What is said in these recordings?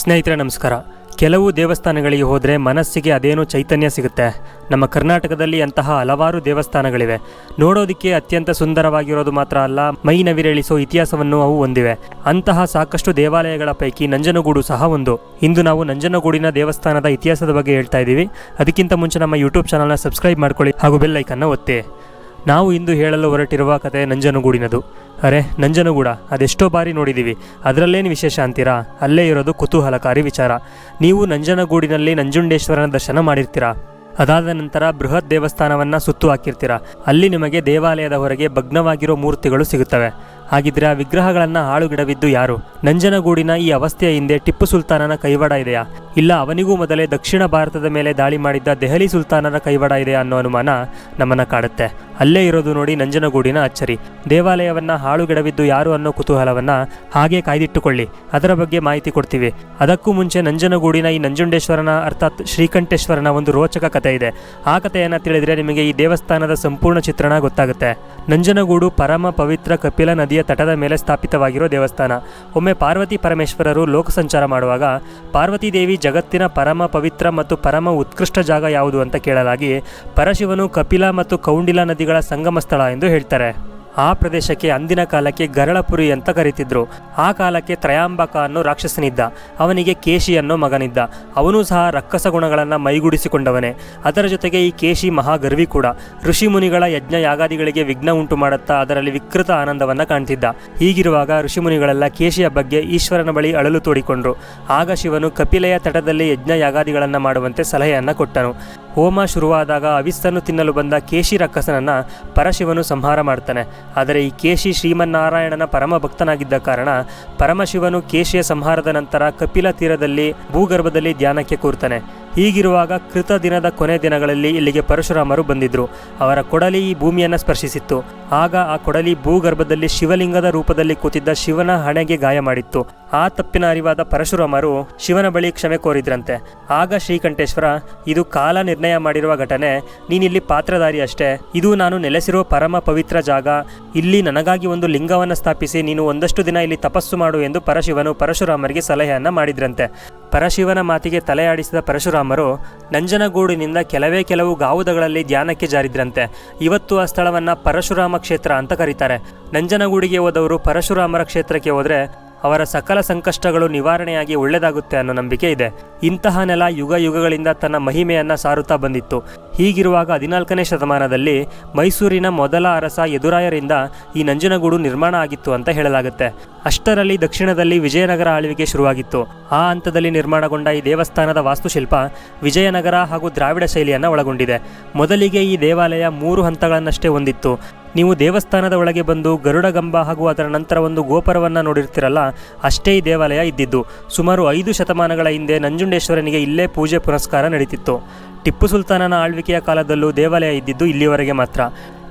ಸ್ನೇಹಿತರೆ, ನಮಸ್ಕಾರ. ಕೆಲವು ದೇವಸ್ಥಾನಗಳಿಗೆ ಹೋದರೆ ಮನಸ್ಸಿಗೆ ಅದೇನೋ ಚೈತನ್ಯ ಸಿಗುತ್ತೆ. ನಮ್ಮ ಕರ್ನಾಟಕದಲ್ಲಿ ಅಂತಹ ಹಲವಾರು ದೇವಸ್ಥಾನಗಳಿವೆ. ನೋಡೋದಕ್ಕೆ ಅತ್ಯಂತ ಸುಂದರವಾಗಿರೋದು ಮಾತ್ರ ಅಲ್ಲ, ಮೈ ನವಿರೇಳಿಸೋ ಇತಿಹಾಸವನ್ನು ಅವು ಹೊಂದಿವೆ. ಅಂತಹ ಸಾಕಷ್ಟು ದೇವಾಲಯಗಳ ಪೈಕಿ ನಂಜನಗೂಡು ಸಹ ಒಂದು. ಇಂದು ನಾವು ನಂಜನಗೂಡಿನ ದೇವಸ್ಥಾನದ ಇತಿಹಾಸದ ಬಗ್ಗೆ ಹೇಳ್ತಾ ಇದ್ದೀವಿ. ಅದಕ್ಕಿಂತ ಮುಂಚೆ ನಮ್ಮ ಯೂಟ್ಯೂಬ್ ಚಾನಲ್ನ ಸಬ್ಸ್ಕ್ರೈಬ್ ಮಾಡ್ಕೊಳ್ಳಿ ಹಾಗೂ ಬೆಲ್ ಐಕನ್ನ ಒತ್ತಿ. ನಾವು ಇಂದು ಹೇಳಲು ಹೊರಟಿರುವ ಕತೆ ನಂಜನಗೂಡಿನದು. ಅರೆ, ನಂಜನಗೂಡ, ಅದೆಷ್ಟೋ ಬಾರಿ ನೋಡಿದ್ದೀವಿ ಅದರಲ್ಲೇನು ವಿಶೇಷ ಅಂತೀರಾ? ಅಲ್ಲೇ ಇರೋದು ಕುತೂಹಲಕಾರಿ ವಿಚಾರ. ನೀವು ನಂಜನಗೂಡಿನಲ್ಲಿ ನಂಜುಂಡೇಶ್ವರನ ದರ್ಶನ ಮಾಡಿರ್ತೀರಾ? ಅದಾದ ನಂತರ ಬೃಹತ್ ದೇವಸ್ಥಾನವನ್ನು ಸುತ್ತು ಹಾಕಿರ್ತೀರಾ? ಅಲ್ಲಿ ನಿಮಗೆ ದೇವಾಲಯದ ಹೊರಗೆ ಭಗ್ನವಾಗಿರೋ ಮೂರ್ತಿಗಳು ಸಿಗುತ್ತವೆ. ಹಾಗಿದ್ರೆ ಆ ವಿಗ್ರಹಗಳನ್ನು ಹಾಳುಗಿಡವಿದ್ದು ಯಾರು? ನಂಜನಗೂಡಿನ ಈ ಅವಸ್ಥೆಯ ಹಿಂದೆ ಟಿಪ್ಪು ಸುಲ್ತಾನನ ಕೈವಾಡ ಇದೆಯಾ? ಇಲ್ಲ, ಅವನಿಗೂ ಮೊದಲೇ ದಕ್ಷಿಣ ಭಾರತದ ಮೇಲೆ ದಾಳಿ ಮಾಡಿದ್ದ ದೆಹಲಿ ಸುಲ್ತಾನನ ಕೈವಾಡ ಇದೆಯಾ ಅನ್ನೋ ಅನುಮಾನ ನಮ್ಮನ್ನು ಕಾಡುತ್ತೆ. ಅಲ್ಲೇ ಇರೋದು ನೋಡಿ ನಂಜನಗೂಡಿನ ಅಚ್ಚರಿ. ದೇವಾಲಯವನ್ನ ಹಾಳುಗೆಡವಿದ್ದು ಯಾರು ಅನ್ನೋ ಕುತೂಹಲವನ್ನ ಹಾಗೆ ಕಾಯ್ದಿಟ್ಟುಕೊಳ್ಳಿ. ಅದರ ಬಗ್ಗೆ ಮಾಹಿತಿ ಕೊಡ್ತೀವಿ. ಅದಕ್ಕೂ ಮುಂಚೆ ನಂಜನಗೂಡಿನ ಈ ನಂಜುಂಡೇಶ್ವರನ ಅರ್ಥಾತ್ ಶ್ರೀಕಂಠೇಶ್ವರನ ಒಂದು ರೋಚಕ ಕಥೆ ಇದೆ. ಆ ಕಥೆಯನ್ನ ತಿಳಿದ್ರೆ ನಿಮಗೆ ಈ ದೇವಸ್ಥಾನದ ಸಂಪೂರ್ಣ ಚಿತ್ರಣ ಗೊತ್ತಾಗುತ್ತೆ. ನಂಜನಗೂಡು ಪರಮ ಪವಿತ್ರ ಕಪಿಲ ನದಿಯ ತಟದ ಮೇಲೆ ಸ್ಥಾಪಿತವಾಗಿರೋ ದೇವಸ್ಥಾನ. ಒಮ್ಮೆ ಪಾರ್ವತಿ ಪರಮೇಶ್ವರರು ಲೋಕ ಸಂಚಾರ ಮಾಡುವಾಗ, ಪಾರ್ವತಿ ದೇವಿ ಜಗತ್ತಿನ ಪರಮ ಪವಿತ್ರ ಮತ್ತು ಪರಮ ಉತ್ಕೃಷ್ಟ ಜಾಗ ಯಾವುದು ಅಂತ ಕೇಳಲಾಗಿ, ಪರಶಿವನು ಕಪಿಲ ಮತ್ತು ಕೌಂಡಿಲ ನದಿಗಳ ಸಂಗಮ ಸ್ಥಳ ಎಂದು ಹೇಳ್ತಾರೆ. ಆ ಪ್ರದೇಶಕ್ಕೆ ಅಂದಿನ ಕಾಲಕ್ಕೆ ಗರಳಪುರಿ ಅಂತ ಕರೀತಿದ್ರು. ಆ ಕಾಲಕ್ಕೆ ತ್ರಯಾಂಬಕ ಅನ್ನೋ ರಾಕ್ಷಸನಿದ್ದ. ಅವನಿಗೆ ಕೇಶಿ ಅನ್ನೋ ಮಗನಿದ್ದ. ಅವನು ಸಹ ರಕ್ಕಸ ಗುಣಗಳನ್ನು ಮೈಗೂಡಿಸಿಕೊಂಡವನೇ. ಅದರ ಜೊತೆಗೆ ಈ ಕೇಶಿ ಮಹಾಗರ್ವಿ ಕೂಡ. ಋಷಿ ಮುನಿಗಳ ಯಜ್ಞ ಯಾಗಾದಿಗಳಿಗೆ ವಿಘ್ನ ಉಂಟು ಮಾಡುತ್ತಾ ಅದರಲ್ಲಿ ವಿಕೃತ ಆನಂದವನ್ನು ಕಾಣ್ತಿದ್ದ. ಹೀಗಿರುವಾಗ ಋಷಿಮುನಿಗಳೆಲ್ಲ ಕೇಶಿಯ ಬಗ್ಗೆ ಈಶ್ವರನ ಬಳಿ ಅಳಲು ತೋಡಿಕೊಂಡ್ರು. ಆಗ ಶಿವನು ಕಪಿಲೆಯ ತಟದಲ್ಲಿ ಯಜ್ಞ ಯಾಗಾದಿಗಳನ್ನು ಮಾಡುವಂತೆ ಸಲಹೆಯನ್ನು ಕೊಟ್ಟನು. ಹೋಮ ಶುರುವಾದಾಗ ಅವಿಸ್ತನ್ನು ತಿನ್ನಲು ಬಂದ ಕೇಶಿ ರಕ್ಕಸನನ್ನು ಪರಶಿವನು ಸಂಹಾರ ಮಾಡ್ತಾನೆ. ಆದರೆ ಈ ಕೇಶಿ ಶ್ರೀಮನ್ನಾರಾಯಣನ ಪರಮ ಭಕ್ತನಾಗಿದ್ದ ಕಾರಣ ಪರಮಶಿವನು ಕೇಶಿಯ ಸಂಹಾರದ ನಂತರ ಕಪಿಲ ತೀರದಲ್ಲಿ ಭೂಗರ್ಭದಲ್ಲಿ ಧ್ಯಾನಕ್ಕೆ ಕೂರ್ತಾನೆ. ಹೀಗಿರುವಾಗ ಕೃತ ದಿನದ ಕೊನೆ ದಿನಗಳಲ್ಲಿ ಇಲ್ಲಿಗೆ ಪರಶುರಾಮರು ಬಂದಿದ್ರು. ಅವರ ಕೊಡಲಿ ಈ ಭೂಮಿಯನ್ನು ಸ್ಪರ್ಶಿಸಿತ್ತು. ಆಗ ಆ ಕೊಡಲಿ ಭೂಗರ್ಭದಲ್ಲಿ ಶಿವಲಿಂಗದ ರೂಪದಲ್ಲಿ ಕೂತಿದ್ದ ಶಿವನ ಹಣೆಗೆ ಗಾಯ ಮಾಡಿತ್ತು. ಆ ತಪ್ಪಿನ ಅರಿವಾದ ಪರಶುರಾಮರು ಶಿವನ ಬಳಿ ಕ್ಷಮೆ ಕೋರಿದ್ರಂತೆ. ಆಗ ಶ್ರೀಕಂಠೇಶ್ವರ, ಇದು ಕಾಲ ನಿರ್ಣಯ ಮಾಡಿರುವ ಘಟನೆ, ನೀನಿಲ್ಲಿ ಪಾತ್ರಧಾರಿ ಅಷ್ಟೇ. ಇದು ನಾನು ನೆಲೆಸಿರುವ ಪರಮ ಪವಿತ್ರ ಜಾಗ. ಇಲ್ಲಿ ನನಗಾಗಿ ಒಂದು ಲಿಂಗವನ್ನು ಸ್ಥಾಪಿಸಿ ನೀನು ಒಂದಷ್ಟು ದಿನ ಇಲ್ಲಿ ತಪಸ್ಸು ಮಾಡು ಎಂದು ಪರಶಿವನು ಪರಶುರಾಮರಿಗೆ ಸಲಹೆಯನ್ನ ಮಾಡಿದ್ರಂತೆ. ಪರಶಿವನ ಮಾತಿಗೆ ತಲೆಯಾಡಿಸಿದ ಪರಶುರಾಮರು ನಂಜನಗೂಡಿನಿಂದ ಕೆಲವೇ ಕೆಲವು ಗಾವುದಗಳಲ್ಲಿ ಧ್ಯಾನಕ್ಕೆ ಜಾರಿದ್ರಂತೆ. ಇವತ್ತು ಆ ಸ್ಥಳವನ್ನು ಪರಶುರಾಮ ಕ್ಷೇತ್ರ ಅಂತ ಕರೀತಾರೆ. ನಂಜನಗೂಡಿಗೆ ಹೋದವರು ಪರಶುರಾಮರ ಕ್ಷೇತ್ರಕ್ಕೆ ಹೋದ್ರೆ ಅವರ ಸಕಲ ಸಂಕಷ್ಟಗಳು ನಿವಾರಣೆಯಾಗಿ ಒಳ್ಳೆಯದಾಗುತ್ತೆ ಅನ್ನೋ ನಂಬಿಕೆ ಇದೆ. ಇಂತಹ ನೆಲ ಯುಗ ಯುಗಗಳಿಂದ ತನ್ನ ಮಹಿಮೆಯನ್ನು ಸಾರುತ್ತಾ ಬಂದಿತ್ತು. ಹೀಗಿರುವಾಗ ಹದಿನಾಲ್ಕನೇ ಶತಮಾನದಲ್ಲಿ ಮೈಸೂರಿನ ಮೊದಲ ಅರಸ ಎದುರಾಯರಿಂದ ಈ ನಂಜನಗೂಡು ನಿರ್ಮಾಣ ಆಗಿತ್ತು ಅಂತ ಹೇಳಲಾಗುತ್ತೆ. ಅಷ್ಟರಲ್ಲಿ ದಕ್ಷಿಣದಲ್ಲಿ ವಿಜಯನಗರ ಆಳ್ವಿಕೆ ಶುರುವಾಗಿತ್ತು. ಆ ಹಂತದಲ್ಲಿ ನಿರ್ಮಾಣಗೊಂಡ ಈ ದೇವಸ್ಥಾನದ ವಾಸ್ತುಶಿಲ್ಪ ವಿಜಯನಗರ ಹಾಗೂ ದ್ರಾವಿಡ ಶೈಲಿಯನ್ನು ಒಳಗೊಂಡಿದೆ. ಮೊದಲಿಗೆ ಈ ದೇವಾಲಯ ಮೂರು ಹಂತಗಳನ್ನಷ್ಟೇ ಹೊಂದಿತ್ತು. ನೀವು ದೇವಸ್ಥಾನದ ಒಳಗೆ ಬಂದು ಗರುಡಗಂಬ ಹಾಗೂ ಅದರ ನಂತರ ಒಂದು ಗೋಪುರವನ್ನು ನೋಡಿರ್ತಿರಲ್ಲ, ಅಷ್ಟೇ ಈ ದೇವಾಲಯ ಇದ್ದಿದ್ದು. ಸುಮಾರು ಐದು ಶತಮಾನಗಳ ಹಿಂದೆ ನಂಜುಂಡೇಶ್ವರನಿಗೆ ಇಲ್ಲೇ ಪೂಜೆ ಪುನಸ್ಕಾರ ನಡೀತಿತ್ತು. ಟಿಪ್ಪು ಸುಲ್ತಾನನ ಆಳ್ವಿಕೆಯ ಕಾಲದಲ್ಲೂ ದೇವಾಲಯ ಇದ್ದಿದ್ದು ಇಲ್ಲಿವರೆಗೆ ಮಾತ್ರ.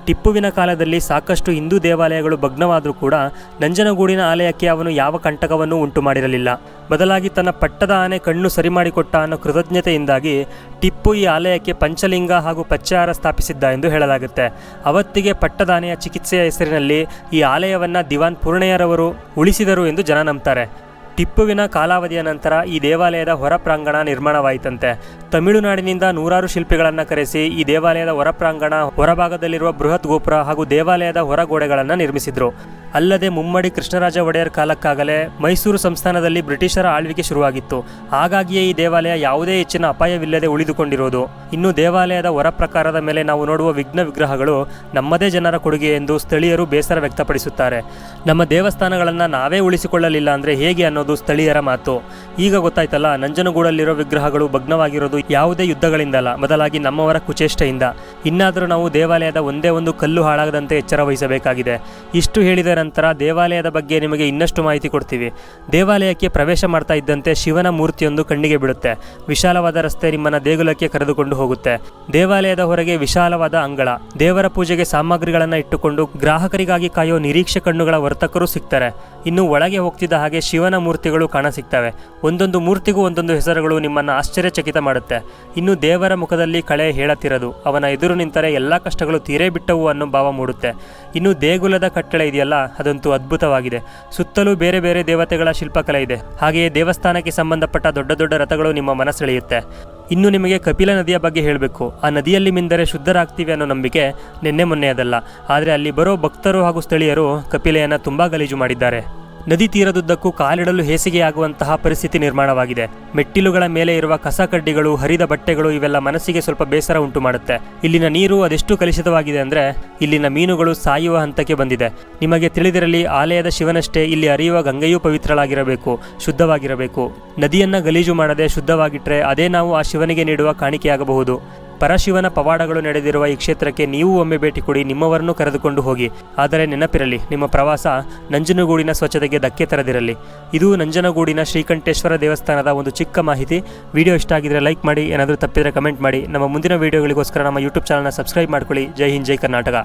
ಟಿಪ್ಪುವಿನ ಕಾಲದಲ್ಲಿ ಸಾಕಷ್ಟು ಹಿಂದೂ ದೇವಾಲಯಗಳು ಭಗ್ನವಾದರೂ ಕೂಡ ನಂಜನಗೂಡಿನ ಆಲಯಕ್ಕೆ ಅವನು ಯಾವ ಕಂಟಕವನ್ನು ಉಂಟು ಮಾಡಿರಲಿಲ್ಲ. ಬದಲಾಗಿ ತನ್ನ ಪಟ್ಟದ ಆನೆ ಕಣ್ಣು ಸರಿ ಮಾಡಿಕೊಟ್ಟ ಅನ್ನೋ ಕೃತಜ್ಞತೆಯಿಂದಾಗಿ ಟಿಪ್ಪು ಈ ಆಲಯಕ್ಕೆ ಪಂಚಲಿಂಗ ಹಾಗೂ ಪಚ್ಚಾರ ಸ್ಥಾಪಿಸಿದ್ದ ಎಂದು ಹೇಳಲಾಗುತ್ತೆ. ಅವತ್ತಿಗೆ ಪಟ್ಟದಾನೆಯ ಚಿಕಿತ್ಸೆಯ ಹೆಸರಿನಲ್ಲಿ ಈ ಆಲಯವನ್ನು ದಿವಾನ್ ಪೂರ್ಣಯ್ಯರವರು ಉಳಿಸಿದರು ಎಂದು ಜನ ನಂಬ್ತಾರೆ. ಟಿಪ್ಪುವಿನ ಕಾಲಾವಧಿಯ ನಂತರ ಈ ದೇವಾಲಯದ ಹೊರ ಪ್ರಾಂಗಣ ನಿರ್ಮಾಣವಾಯಿತಂತೆ. ತಮಿಳುನಾಡಿನಿಂದ ನೂರಾರು ಶಿಲ್ಪಿಗಳನ್ನು ಕರೆಸಿ ಈ ದೇವಾಲಯದ ಹೊರ ಪ್ರಾಂಗಣ ಹೊರಭಾಗದಲ್ಲಿರುವ ಬೃಹತ್ ಗೋಪುರ ಹಾಗೂ ದೇವಾಲಯದ ಹೊರಗೋಡೆಗಳನ್ನು ನಿರ್ಮಿಸಿದ್ರು. ಅಲ್ಲದೆ ಮುಮ್ಮಡಿ ಕೃಷ್ಣರಾಜ ಒಡೆಯರ್ ಕಾಲಕ್ಕಾಗಲೇ ಮೈಸೂರು ಸಂಸ್ಥಾನದಲ್ಲಿ ಬ್ರಿಟಿಷರ ಆಳ್ವಿಕೆ ಶುರುವಾಗಿತ್ತು. ಹಾಗಾಗಿಯೇ ಈ ದೇವಾಲಯ ಯಾವುದೇ ಹೆಚ್ಚಿನ ಅಪಾಯವಿಲ್ಲದೆ ಉಳಿದುಕೊಂಡಿರೋದು ಇನ್ನು ದೇವಾಲಯದ ಹೊರ ಪ್ರಕಾರದ ಮೇಲೆ ನಾವು ನೋಡುವ ವಿಘ್ನ ವಿಗ್ರಹಗಳು ನಮ್ಮದೇ ಜನರ ಕೊಡುಗೆ ಎಂದು ಸ್ಥಳೀಯರು ಬೇಸರ ವ್ಯಕ್ತಪಡಿಸುತ್ತಾರೆ. ನಮ್ಮ ದೇವಸ್ಥಾನಗಳನ್ನು ನಾವೇ ಉಳಿಸಿಕೊಳ್ಳಲಿಲ್ಲ ಅಂದರೆ ಹೇಗೆ ಅನ್ನೋದು ಸ್ಥಳೀಯರ ಮಾತು. ಈಗ ಗೊತ್ತಾಯ್ತಲ್ಲ, ನಂಜನಗೂಡಲ್ಲಿರೋ ವಿಗ್ರಹಗಳು ಭಗ್ನವಾಗಿರೋದು ಯಾವುದೇ ಯುದ್ಧಗಳಿಂದಲ್ಲ, ಬದಲಾಗಿ ನಮ್ಮವರ ಕುಚೇಷ್ಟೆಯಿಂದ. ಇನ್ನಾದರೂ ನಾವು ದೇವಾಲಯದ ಒಂದೇ ಒಂದು ಕಲ್ಲು ಹಾಳಾಗದಂತೆ ಎಚ್ಚರ ವಹಿಸಬೇಕಾಗಿದೆ. ಇಷ್ಟು ಹೇಳಿದ ನಂತರ ದೇವಾಲಯದ ಬಗ್ಗೆ ನಿಮಗೆ ಇನ್ನಷ್ಟು ಮಾಹಿತಿ ಕೊಡ್ತೀವಿ. ದೇವಾಲಯಕ್ಕೆ ಪ್ರವೇಶ ಮಾಡ್ತಾ ಇದ್ದಂತೆ ಶಿವನ ಮೂರ್ತಿಯೊಂದು ಕಣ್ಣಿಗೆ ಬಿಡುತ್ತೆ ವಿಶಾಲವಾದ ರಸ್ತೆ ನಿಮ್ಮನ್ನ ದೇಗುಲಕ್ಕೆ ಕರೆದುಕೊಂಡು ಹೋಗುತ್ತೆ. ದೇವಾಲಯದ ಹೊರಗೆ ವಿಶಾಲವಾದ ಅಂಗಳ. ದೇವರ ಪೂಜೆಗೆ ಸಾಮಗ್ರಿಗಳನ್ನು ಇಟ್ಟುಕೊಂಡು ಗ್ರಾಹಕರಿಗಾಗಿ ಕಾಯೋ ನಿರೀಕ್ಷೆ ಕಣ್ಣುಗಳ ವರ್ತಕರು ಸಿಗ್ತಾರೆ. ಇನ್ನು ಒಳಗೆ ಹೋಗ್ತಿದ್ದ ಹಾಗೆ ಶಿವನ ಮೂರ್ತಿಗಳು ಕಾಣಸಿಗ್ತವೆ ಒಂದೊಂದು ಮೂರ್ತಿಗೂ ಒಂದೊಂದು ಹೆಸರುಗಳು ನಿಮ್ಮನ್ನು ಆಶ್ಚರ್ಯಚಕಿತ ಮಾಡುತ್ತೆ. ಇನ್ನು ದೇವರ ಮುಖದಲ್ಲಿ ಕಳೆ ಹೇಳತಿರದು. ಅವನ ಎದುರು ನಿಂತರೆ ಎಲ್ಲ ಕಷ್ಟಗಳು ತೀರೇ ಬಿಟ್ಟವು ಅನ್ನೋ ಭಾವ ಮೂಡುತ್ತೆ. ಇನ್ನು ದೇಗುಲದ ಕಟ್ಟಳೆ ಇದೆಯಲ್ಲ ಅದಂತೂ ಅದ್ಭುತವಾಗಿದೆ. ಸುತ್ತಲೂ ಬೇರೆ ಬೇರೆ ದೇವತೆಗಳ ಶಿಲ್ಪಕಲೆ ಇದೆ. ಹಾಗೆಯೇ ದೇವಸ್ಥಾನಕ್ಕೆ ಸಂಬಂಧಪಟ್ಟ ದೊಡ್ಡ ದೊಡ್ಡ ರಥಗಳು ನಿಮ್ಮ ಮನಸ್ಸೆಳೆಯುತ್ತೆ. ಇನ್ನು ನಿಮಗೆ ಕಪಿಲ ನದಿಯ ಬಗ್ಗೆ ಹೇಳಬೇಕು. ಆ ನದಿಯಲ್ಲಿ ಮಿಂದರೆ ಶುದ್ಧರಾಗ್ತೀವಿ ಅನ್ನೋ ನಂಬಿಕೆ ನಿನ್ನೆ ಮೊನ್ನೆಯದಲ್ಲ. ಆದರೆ ಅಲ್ಲಿ ಬರೋ ಭಕ್ತರು ಹಾಗೂ ಸ್ಥಳೀಯರು ಕಪಿಲೆಯನ್ನು ತುಂಬ ಗಲೀಜು ಮಾಡಿದ್ದಾರೆ. ನದಿ ತೀರದುದ್ದಕ್ಕೂ ಕಾಲಿಡಲು ಹೇಸಿಗೆಯಾಗುವಂತಹ ಪರಿಸ್ಥಿತಿ ನಿರ್ಮಾಣವಾಗಿದೆ. ಮೆಟ್ಟಿಲುಗಳ ಮೇಲೆ ಇರುವ ಕಸ ಕಡ್ಡಿಗಳು ಹರಿದ ಬಟ್ಟೆಗಳು ಇವೆಲ್ಲ ಮನಸ್ಸಿಗೆ ಸ್ವಲ್ಪ ಬೇಸರ ಉಂಟು ಮಾಡುತ್ತೆ ಇಲ್ಲಿನ ನೀರು ಅದೆಷ್ಟು ಕಲುಷಿತವಾಗಿದೆ ಅಂದರೆ ಇಲ್ಲಿನ ಮೀನುಗಳು ಸಾಯುವ ಹಂತಕ್ಕೆ ಬಂದಿದೆ. ನಿಮಗೆ ತಿಳಿದಿರಲಿ, ಆಲಯದ ಶಿವನಷ್ಟೇ ಇಲ್ಲಿ ಹರಿಯುವ ಗಂಗೆಯೂ ಪವಿತ್ರಳಾಗಿರಬೇಕು, ಶುದ್ಧವಾಗಿರಬೇಕು. ನದಿಯನ್ನ ಗಲೀಜು ಮಾಡದೆ ಶುದ್ಧವಾಗಿಟ್ಟರೆ ಅದೇ ನಾವು ಆ ಶಿವನಿಗೆ ನೀಡುವ ಕಾಣಿಕೆಯಾಗಬಹುದು. ಪರಶಿವನ ಪವಾಡಗಳು ನಡೆದಿರುವ ಈ ಕ್ಷೇತ್ರಕ್ಕೆ ನೀವು ಒಮ್ಮೆ ಭೇಟಿ ಕೊಡಿ, ನಿಮ್ಮವರನ್ನು ಕರೆದುಕೊಂಡು ಹೋಗಿ. ಆದರೆ ನೆನಪಿರಲಿ, ನಿಮ್ಮ ಪ್ರವಾಸ ನಂಜನಗೂಡಿನ ಸ್ವಚ್ಛತೆಗೆ ಧಕ್ಕೆ ತರದಿರಲಿ. ಇದು ನಂಜನಗೂಡಿನ ಶ್ರೀಕಂಠೇಶ್ವರ ದೇವಸ್ಥಾನದ ಒಂದು ಚಿಕ್ಕ ಮಾಹಿತಿ. ವಿಡಿಯೋ ಇಷ್ಟ ಆಗಿದ್ರೆ ಲೈಕ್ ಮಾಡಿ, ಏನಾದರೂ ತಪ್ಪಿದರೆ ಕಮೆಂಟ್ ಮಾಡಿ. ನಮ್ಮ ಮುಂದಿನ ವಿಡಿಯೋಗಳಿಗೋಸ್ಕರ ನಮ್ಮ ಯೂಟ್ಯೂಬ್ ಚಾನಲ್ನ ಸಬ್ಸ್ಕ್ರೈಬ್ ಮಾಡ್ಕೊಳ್ಳಿ. ಜೈ ಹಿಂದ್, ಜೈ ಕರ್ನಾಟಕ.